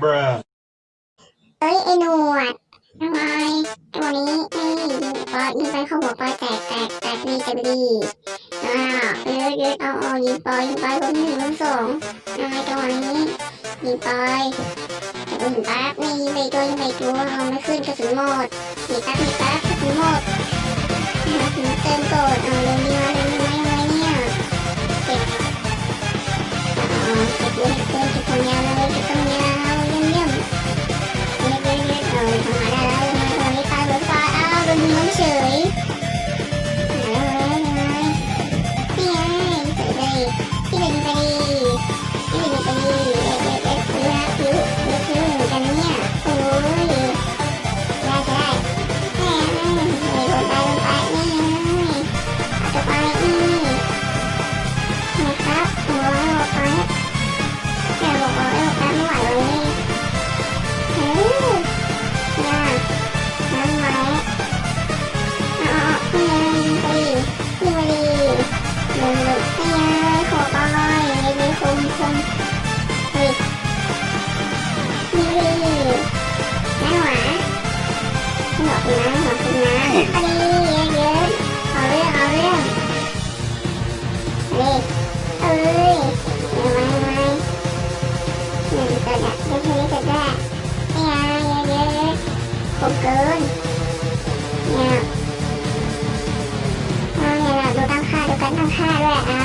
Bruh. เอ้ยไอ้หนวดทำไมตัวนี้ไอ้ยิงปอยิงไปเข้าหัวปอแตกแตกแตกดีจะดีอ่าเอ้ยเอ้เอาเอายิงปอยิงไปคนหนึ่งคนสองทำไมตัวนี้ยิงปแต่ก็เห็นแป๊บนี่ยิงไปตัวยิงไปตัวเอาไม่ขึ้นกระสุนหมดมีแป๊บมีแป๊บกระสุนหมดเติมโกดเอาเร็วดีมาเร็วดีมา นวกนะหนวกนะอันนี้เยอะๆเอาเรื่องเอาเรื่องเฮ้ยเอ้ยยังไงยังไงหนึ่งตัวละไม่ใช่ไม่ตัวละเนี่ยเยอะๆคมเกินเนี่ยเอาเนี่ยดูตั้งค่าดูการตั้งค่าด้วยอ่า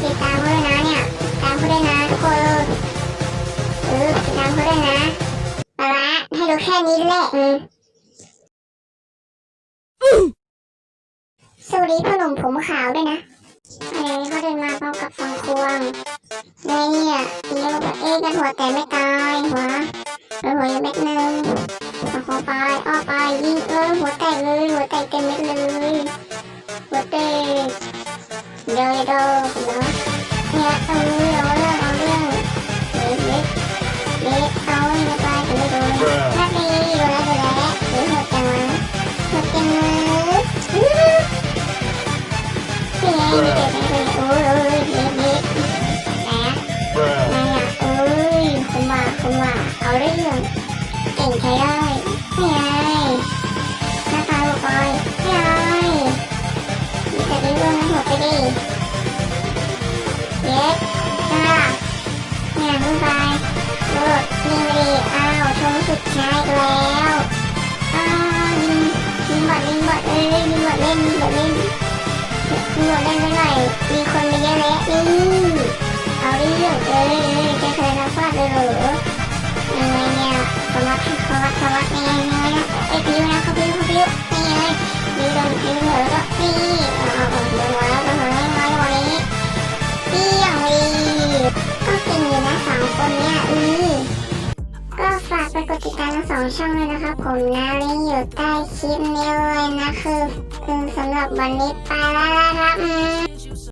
ติดตามเขาด้วยนะเนี่ยตามเขาด้วยนะทุกคนเออติดตามเขาด้วยนะปะละให้ดูแค่นี้แหละ สวัสดีพ่อหนุ่มผมขาวด้วยนะอะไรเขาเดินมาพร้อมกับฟังควงเนี่ยเนี่ยนี่เราแบบเอ๊ะกันหัวแต่ไม่ตายหัวเออหัวยังเม็ดนึงเอาหัวไปอ้อไปยิงเออหัวแตกเลยหัวแตกเต็มเม็ดเลยหัวแตกเดี๋ยวเดี๋ยวเนาะเนี่ยเออ งใช้ได้ไม่ไงหน้าตาลูกอยไม่ไงมีแต่ดิ้นด้วยนะหัวไปดิเย็ดจ้าเนี่ยขึ้นไปโดดยิงไปดิอ้าวชมสุดท้ายแล้วอ้าวยิงยิงบอดยิงบอดเอ้ยยิงบอดเล่นยิงบอดเล่นยิงบอดเล่นไปหน่อยมีคนไปเยอะแล้วนี่เอาดิเรื่องเอ้ยเอ้ยจะเคยรับฟาดเลยเหรอ สวัสดีสวัสดียังไงนะไอ้ปิ้วนะเขาปิ้วเขาปิ้วนี่ไงปิ้วโดนปิ้วเหรอก็นี่เอาเอาเอาเดินมาแล้วเดินมาแล้วมาแล้ววันนี้เปี้ยงดีก็เก่งอยู่นะสองคนเนี่ยอือก็ฝากไปกดติดตามทั้งสองช่องเลยนะครับผมนะลิงก์อยู่ใต้คลิปนี้เลยนะคือคือสำหรับวันนี้ไปแล้วนะครับ